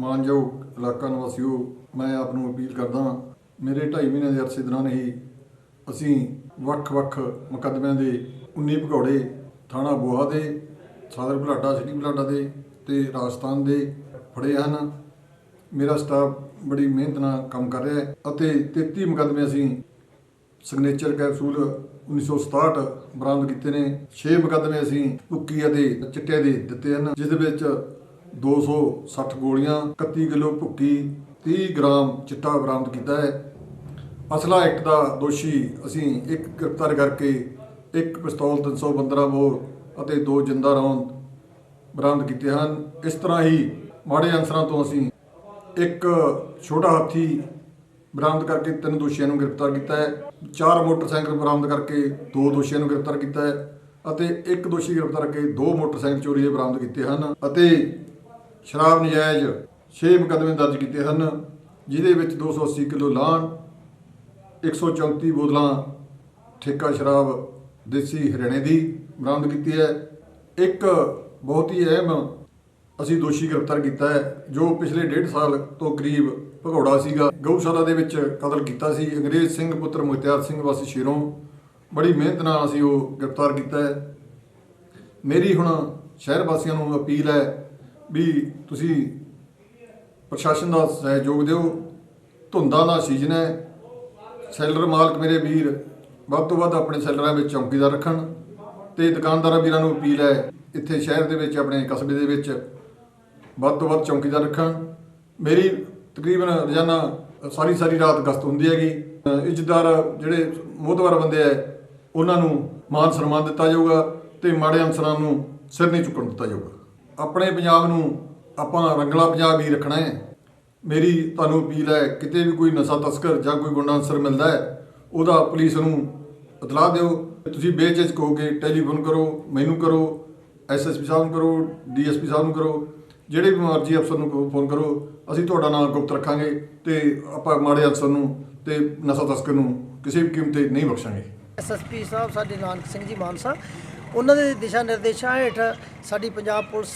ਮਾਨਯੋਗ ਇਲਾਕਾ ਨਿਵਾਸੀਓ ਮੈਂ ਆਪ ਨੂੰ ਅਪੀਲ ਕਰਦਾ ਮੇਰੇ 2.5 ਮਹੀਨੇ ਦੇ ਅਰਸੇ ਦੌਰਾਨ ਹੀ ਅਸੀਂ ਵੱਖ-ਵੱਖ ਮੁਕੱਦਮਿਆਂ ਦੇ 19 ਭਗੌੜੇ ਥਾਣਾ ਬੋਹਾ ਦੇ ਸਾਦਰ ਬੁਲਾਡਾ, ਸਿਟੀ ਬੁਲਾਡਾ ਦੇ ਤੇ ਰਾਜਸਥਾਨ ਦੇ ਫੜੇ ਹਨ। ਮੇਰਾ ਸਟਾਫ ਬੜੀ ਮਿਹਨਤ ਨਾਲ ਕੰਮ ਕਰ ਰਿਹਾ ਹੈ ਅਤੇ 33 ਮੁਕੱਦਮੇ ਅਸੀਂ ਸਿਗਨੇਚਰ ਕੈਪਸੂਲ 1967 ਬਰਾਮਦ ਕੀਤੇ ਨੇ। 6 ਮੁਕੱਦਮੇ ਅਸੀਂ ਭੁੱਕੀ ਅਤੇ ਚਿੱਟੇ ਦੇ ਦਿੱਤੇ ਹਨ, ਜਿਸ ਦੇ ਵਿੱਚ 260 ਗੋਲੀਆਂ 31 ਕਿਲੋ ਭੁੱਕੀ 30 ਗ੍ਰਾਮ ਚਿੱਟਾ ਬਰਾਮਦ ਕੀਤਾ ਹੈ। ਅਸਲਾ ਐਕਟ ਦਾ ਦੋਸ਼ੀ ਅਸੀਂ ਇੱਕ ਗ੍ਰਿਫਤਾਰ ਕਰਕੇ ਇੱਕ ਪਿਸਤੌਲ 315 ਬੋਰ ਅਤੇ ਦੋ ਜਿੰਦਾ ਰੌਂਦ ਬਰਾਮਦ ਕੀਤੇ ਹਨ। ਇਸ ਤਰ੍ਹਾਂ ਹੀ ਮਾੜੇ ਅਨਸਰਾਂ ਤੋਂ ਅਸੀਂ ਇੱਕ ਛੋਟਾ ਹਾਥੀ ਬਰਾਮਦ ਕਰਕੇ ਤਿੰਨ ਦੋਸ਼ੀਆਂ ਨੂੰ ਗ੍ਰਿਫਤਾਰ ਕੀਤਾ ਹੈ। ਚਾਰ ਮੋਟਰਸਾਈਕਲ ਬਰਾਮਦ ਕਰਕੇ ਦੋ ਦੋਸ਼ੀਆਂ ਨੂੰ ਗ੍ਰਿਫਤਾਰ ਕੀਤਾ ਹੈ ਅਤੇ ਇੱਕ ਦੋਸ਼ੀ ਗ੍ਰਿਫਤਾਰ ਕਰਕੇ ਦੋ ਮੋਟਰਸਾਈਕਲ ਚੋਰੀ ਦੇ ਬਰਾਮਦ ਕੀਤੇ ਹਨ ਅਤੇ ਸ਼ਰਾਬ ਨਜਾਇਜ਼ 6 ਮੁਕੱਦਮੇ ਦਰਜ ਕੀਤੇ ਹਨ ਜਿਦੇ ਵਿੱਚ 280 ਕਿਲੋ ਲਾਹਣ 134 ਬੋਤਲਾਂ ਠੇਕਾ ਸ਼ਰਾਬ ਦੇਸੀ ਹਰਿਆਣੇ ਦੀ ਬਰਾਮਦ ਕੀਤੀ ਹੈ। ਇੱਕ ਬਹੁਤ ਹੀ ਅਹਿਮ ਅਸੀਂ ਦੋਸ਼ੀ ਗ੍ਰਿਫਤਾਰ ਕੀਤਾ ਹੈ, ਜੋ ਪਿਛਲੇ ਡੇਢ ਸਾਲ ਤੋਂ ਕਰੀਬ ਭਗੌੜਾ ਸੀਗਾ। ਗਊਸ਼ਾਲਾ ਦੇ ਵਿੱਚ ਕਤਲ ਕੀਤਾ ਸੀ। ਅੰਗਰੇਜ਼ ਸਿੰਘ ਪੁੱਤਰ ਮੁਖਤਿਆਰ ਸਿੰਘ ਵਾਸੀ ਸ਼ੇਰੋਂ ਬੜੀ ਮਿਹਨਤ ਨਾਲ ਅਸੀਂ ਉਹ ਗ੍ਰਿਫਤਾਰ ਕੀਤਾ ਹੈ। ਮੇਰੀ ਹੁਣ ਸ਼ਹਿਰ ਵਾਸੀਆਂ ਨੂੰ ਅਪੀਲ ਹੈ ਵੀ ਤੁਸੀਂ ਪ੍ਰਸ਼ਾਸਨ ਦਾ ਸਹਿਯੋਗ ਦਿਓ। ਧੁੰਦਾਂ ਦਾ ਸੀਜ਼ਨ ਹੈ। ਸੈਲਰ ਮਾਲਕ ਮੇਰੇ ਵੀਰ, ਵੱਧ ਤੋਂ ਵੱਧ ਆਪਣੇ ਸੈਲਰਾਂ ਵਿੱਚ ਚੌਕੀਦਾਰ ਰੱਖਣ ਤੇ ਦੁਕਾਨਦਾਰਾਂ ਵੀਰਾਂ ਨੂੰ ਅਪੀਲ ਹੈ, ਇੱਥੇ ਸ਼ਹਿਰ ਦੇ ਵਿੱਚ, ਆਪਣੇ ਕਸਬੇ ਦੇ ਵਿੱਚ ਵੱਧ ਤੋਂ ਵੱਧ ਚੌਕੀਦਾਰ ਰੱਖਣ। ਮੇਰੀ ਤਕਰੀਬਨ ਰੋਜ਼ਾਨਾ ਸਾਰੀ ਸਾਰੀ ਰਾਤ ਗਸ਼ਤ ਹੁੰਦੀ ਹੈਗੀ। ਇੱਜ਼ਤਦਾਰ ਜਿਹੜੇ ਮੋਹਤਵਰ ਬੰਦੇ ਆ ਉਹਨਾਂ ਨੂੰ ਮਾਨ ਸਨਮਾਨ ਦਿੱਤਾ ਜਾਊਗਾ ਤੇ ਮਾੜੇ ਅਨਸਰਾਂ ਨੂੰ ਸਿਰ ਨਹੀਂ ਚੁੱਕਣ ਦਿੱਤਾ ਜਾਊਗਾ। ਆਪਣੇ ਪੰਜਾਬ ਨੂੰ ਆਪਾਂ ਰੰਗਲਾ ਪੰਜਾਬ ਹੀ ਰੱਖਣਾ ਹੈ। ਮੇਰੀ ਤੁਹਾਨੂੰ ਅਪੀਲ ਹੈ ਕਿਤੇ ਵੀ ਕੋਈ ਨਸ਼ਾ ਤਸਕਰ ਜਾਂ ਕੋਈ ਗੁੰਡਾ ਅਨਸਰ ਮਿਲਦਾ ਹੈ ਉਹਦਾ ਪੁਲਿਸ ਨੂੰ ਇਤਲਾਹ ਦਿਓ। ਤੁਸੀਂ ਬੇਝਿਜਕ ਕਹੋਗੇ ਟੈਲੀਫੋਨ ਕਰੋ ਮੈਨੂੰ ਕਰੋ ਐਸਐਸਪੀ ਸਾਹਿਬ ਨੂੰ ਕਰੋ ਡੀਐਸਪੀ ਸਾਹਿਬ ਨੂੰ ਕਰੋ ਜਿਹੜੇ ਵੀ ਮਰਜ਼ੀ ਅਫਸਰ ਨੂੰ ਕਹੋ, ਫੋਨ ਕਰੋ। ਅਸੀਂ ਤੁਹਾਡਾ ਨਾਮ ਗੁਪਤ ਰੱਖਾਂਗੇ ਤੇ ਆਪਾਂ ਮਾੜੇ ਅਫਸਰ ਨੂੰ ਤੇ ਨਸ਼ਾ ਤਸਕਰ ਨੂੰ ਕਿਸੇ ਵੀ ਕੀਮਤ ਤੇ ਨਹੀਂ ਬਖਸ਼ਾਂਗੇ। ਐਸਐਸਪੀ ਸਾਹਿਬ ਸਾਡੇ ਨਾਨਕ ਸਿੰਘ ਜੀ ਮਾਨਸਾ। ਉਹਨਾਂ ਦੇ ਦਿਸ਼ਾ ਨਿਰਦੇਸ਼ਾਂ ਹੇਠ ਸਾਡੀ ਪੰਜਾਬ ਪੁਲਿਸ,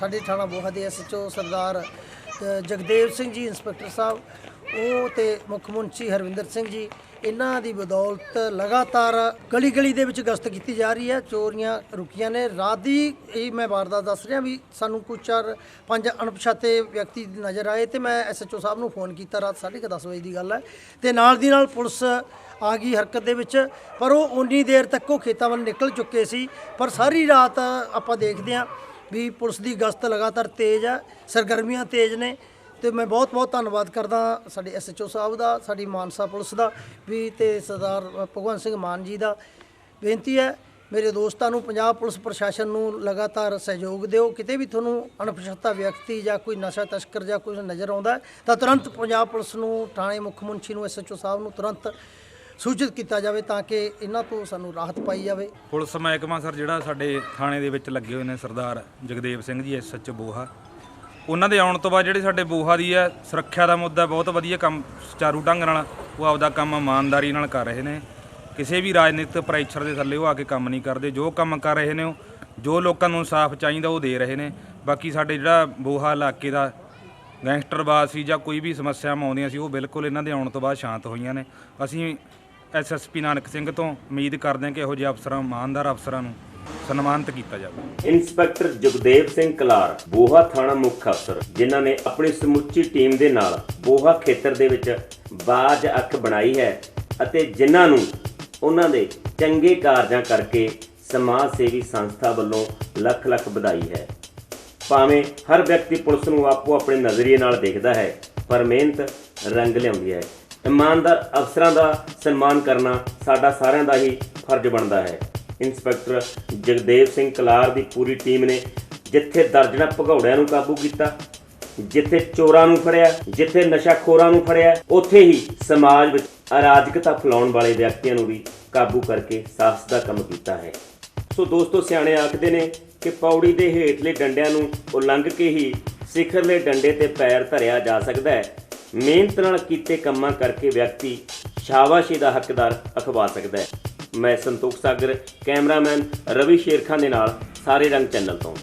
ਸਾਡੇ ਥਾਣਾ ਬੋਹਾ ਦੇ ਐਸਐਚਓ ਸਰਦਾਰ ਜਗਦੇਵ ਸਿੰਘ ਜੀ, ਇੰਸਪੈਕਟਰ ਸਾਹਿਬ ਉਹ ਤੇ ਮੁੱਖ ਮੁੰਸ਼ੀ ਹਰਵਿੰਦਰ ਸਿੰਘ ਜੀ, ਇਹਨਾਂ ਦੀ ਬਦੌਲਤ ਲਗਾਤਾਰ ਗਲੀ ਗਲੀ ਦੇ ਵਿੱਚ ਗਸ਼ਤ ਕੀਤੀ ਜਾ ਰਹੀ ਹੈ। ਚੋਰੀਆਂ ਰੁਕੀਆਂ ਨੇ। ਰਾਤ ਦੀ ਇਹ ਮੈਂ ਵਾਰਦਾਤ ਦੱਸ ਰਿਹਾ ਵੀ ਸਾਨੂੰ ਕੁਝ ਚਾਰ ਪੰਜ ਅਣਪਛਾਤੇ ਵਿਅਕਤੀ ਨਜ਼ਰ ਆਏ ਤੇ ਮੈਂ ਐਸਐਚਓ ਸਾਹਿਬ ਨੂੰ ਫੋਨ ਕੀਤਾ ਰਾਤ 10:30 ਵਜੇ ਦੀ ਗੱਲ ਹੈ। ਤੇ ਨਾਲ ਦੀ ਨਾਲ ਪੁਲਿਸ ਆ ਗਈ ਹਰਕਤ ਦੇ ਵਿੱਚ, ਪਰ ਉਹ ਉਨੀ ਦੇਰ ਤੱਕ ਉਹ ਖੇਤਾਂ ਵੱਲ ਨਿਕਲ ਚੁੱਕੇ ਸੀ। ਪਰ ਸਾਰੀ ਰਾਤ ਆਪਾਂ ਦੇਖਦੇ ਹਾਂ ਵੀ ਪੁਲਿਸ ਦੀ ਗਸ਼ਤ ਲਗਾਤਾਰ ਤੇਜ਼ ਹੈ, ਸਰਗਰਮੀਆਂ ਤੇਜ਼ ਨੇ। ਤੇ ਮੈਂ ਬਹੁਤ ਬਹੁਤ ਧੰਨਵਾਦ ਕਰਦਾ ਸਾਡੇ ਐਸਐਚਓ ਸਾਹਿਬ ਦਾ, ਸਾਡੀ ਮਾਨਸਾ ਪੁਲਿਸ ਦਾ ਵੀ ਤੇ ਸਰਦਾਰ ਭਗਵੰਤ ਸਿੰਘ ਮਾਨ ਜੀ ਦਾ। ਬੇਨਤੀ ਹੈ, ਮੇਰੇ ਦੋਸਤਾਂ ਨੂੰ, ਪੰਜਾਬ ਪੁਲਿਸ ਪ੍ਰਸ਼ਾਸਨ ਨੂੰ ਲਗਾਤਾਰ ਸਹਿਯੋਗ ਦਿਓ। ਕਿਤੇ ਵੀ ਤੁਹਾਨੂੰ ਅਣਪਛਾਤਾ ਵਿਅਕਤੀ ਜਾਂ ਕੋਈ ਨਸ਼ਾ ਤਸਕਰ ਜਾਂ ਕੋਈ ਨਜ਼ਰ ਆਉਂਦਾ ਤਾਂ ਤੁਰੰਤ ਪੰਜਾਬ ਪੁਲਿਸ ਨੂੰ, ਥਾਣੇ ਮੁੱਖ ਮੁੰਸ਼ੀ ਨੂੰ ਐਸਐਚਓ ਸਾਹਿਬ ਨੂੰ ਤੁਰੰਤ ਸੂਚਿਤ ਕੀਤਾ ਜਾਵੇ ਤਾਂ ਕਿ ਇਹਨਾਂ ਤੋਂ ਸਾਨੂੰ ਰਾਹਤ ਪਾਈ ਜਾਵੇ। ਪੁਲਿਸ ਮਹਿਕਮਾ ਸਰ ਜਿਹੜਾ ਸਾਡੇ ਥਾਣੇ ਦੇ ਵਿੱਚ ਲੱਗੇ ਹੋਏ ਨੇ ਸਰਦਾਰ ਜਗਦੇਵ ਸਿੰਘ ਜੀ ਐਸਐਚ ਬੋਹਾ। ਉਹਨਾਂ ਦੇ ਆਉਣ ਤੋਂ ਬਾਅਦ ਜਿਹੜੇ ਸਾਡੇ ਬੂਹਾ ਦੀ ਹੈ, ਸੁਰੱਖਿਆ ਦਾ ਮੁੱਦਾ ਬਹੁਤ ਵਧੀਆ ਕੰਮ ਸੁਚਾਰੂ ਢੰਗ ਨਾਲ, ਉਹ ਆਪਦਾ ਕੰਮ ਇਮਾਨਦਾਰੀ ਨਾਲ ਕਰ ਰਹੇ ਨੇ। ਕਿਸੇ ਵੀ ਰਾਜਨੀਤਿਕ ਪ੍ਰੈਸ਼ਰ ਦੇ ਥੱਲੇ ਉਹ ਆ ਕੇ ਕੰਮ ਨਹੀਂ ਕਰਦੇ। ਜੋ ਕੰਮ ਕਰ ਰਹੇ ਨੇ ਉਹ, ਜੋ ਲੋਕਾਂ ਨੂੰ ਇਨਸਾਫ ਚਾਹੀਦਾ ਉਹ ਦੇ ਰਹੇ ਨੇ। ਬਾਕੀ ਸਾਡੇ ਜਿਹੜਾ ਬੋਹਾ ਇਲਾਕੇ ਦਾ ਗੈਂਗਸਟਰਵਾਦ ਸੀ ਜਾਂ ਕੋਈ ਵੀ ਸਮੱਸਿਆਵਾਂ ਆਉਂਦੀਆਂ ਸੀ, ਉਹ ਬਿਲਕੁਲ ਇਹਨਾਂ ਦੇ ਆਉਣ ਤੋਂ ਬਾਅਦ ਸ਼ਾਂਤ ਹੋਈਆਂ ਨੇ। ਅਸੀਂ ਐਸਐਸਪੀ ਨਾਨਕ ਸਿੰਘ ਤੋਂ ਉਮੀਦ ਕਰਦੇ ਹਾਂ ਕਿ ਇਹੋ ਜਿਹੇ ਅਫਸਰਾਂ, ਇਮਾਨਦਾਰ ਅਫਸਰਾਂ ਨੂੰ ਸਨਮਾਨਿਤ ਕੀਤਾ ਜਾਵੇ। ਇੰਸਪੈਕਟਰ ਜਗਦੇਵ ਸਿੰਘ ਕਲਾਰ, ਬੋਹਾ ਥਾਣਾ ਮੁੱਖ ਅਫਸਰ, ਜਿਨ੍ਹਾਂ ਨੇ ਆਪਣੀ ਸਮੁੱਚੀ ਟੀਮ ਦੇ ਨਾਲ ਬੋਹਾ ਖੇਤਰ ਦੇ ਵਿੱਚ ਬਾਜ ਅੱਖ ਬਣਾਈ ਹੈ ਅਤੇ ਜਿਨ੍ਹਾਂ ਨੂੰ ਉਹਨਾਂ ਦੇ ਚੰਗੇ ਕਾਰਜਾਂ ਕਰਕੇ ਸਮਾਜ ਸੇਵੀ ਸੰਸਥਾ ਵੱਲੋਂ ਲੱਖ ਲੱਖ ਵਧਾਈ ਹੈ। ਭਾਵੇਂ ਹਰ ਵਿਅਕਤੀ ਪੁਲਿਸ ਨੂੰ ਆਪੋ ਆਪਣੇ ਨਜ਼ਰੀਏ ਨਾਲ ਦੇਖਦਾ ਹੈ, ਪਰ ਮਿਹਨਤ ਰੰਗ ਲਿਆਉਂਦੀ ਹੈ। ਇਮਾਨਦਾਰ ਅਫਸਰਾਂ ਦਾ ਸਨਮਾਨ ਕਰਨਾ ਸਾਡਾ ਸਾਰਿਆਂ ਦਾ ਹੀ ਫਰਜ਼ ਬਣਦਾ ਹੈ। ਇੰਸਪੈਕਟਰ ਜਗਦੇਵ ਸਿੰਘ ਕਲਾਰ ਦੀ ਪੂਰੀ ਟੀਮ ਨੇ ਜਿੱਥੇ ਦਰਜਨਾ ਭਗੌੜਿਆਂ ਨੂੰ ਕਾਬੂ ਕੀਤਾ, ਜਿੱਥੇ ਚੋਰਾਂ ਨੂੰ ਫੜਿਆ, ਜਿੱਥੇ ਨਸ਼ਾਖੋਰਾਂ ਨੂੰ ਫੜਿਆ, ਉੱਥੇ ਹੀ ਸਮਾਜ ਵਿੱਚ ਅਰਾਜਕਤਾ ਫੈਲਾਉਣ ਵਾਲੇ ਵਿਅਕਤੀਆਂ ਨੂੰ ਵੀ ਕਾਬੂ ਕਰਕੇ ਸਾਹਸ ਦਾ ਕੰਮ ਕੀਤਾ ਹੈ। ਸੋ ਦੋਸਤੋ, ਸਿਆਣੇ ਆਖਦੇ ਨੇ ਕਿ ਪੌੜੀ ਦੇ ਹੇਠਲੇ ਡੰਡਿਆਂ ਨੂੰ ਉਲੰਘ ਕੇ ਹੀ ਸਿਖਰਲੇ ਡੰਡੇ ਤੇ ਪੈਰ ਧਰਿਆ ਜਾ ਸਕਦਾ ਹੈ। ਮਿਹਨਤ ਨਾਲ ਕੀਤੇ ਕੰਮਾਂ ਕਰਕੇ ਵਿਅਕਤੀ ਸ਼ਾਬਾਸ਼ੀ ਦਾ ਹੱਕਦਾਰ ਅਖਵਾ ਸਕਦਾ ਹੈ। ਮੈਂ ਸੰਤੋਖ ਸਾਗਰ ਕੈਮਰਾਮੈਨ ਰਵੀ ਸ਼ੇਰਖਾਨ ਦੇ ਨਾਲ ਸਾਰੇ ਰੰਗ ਚੈਨਲ ਤੋਂ।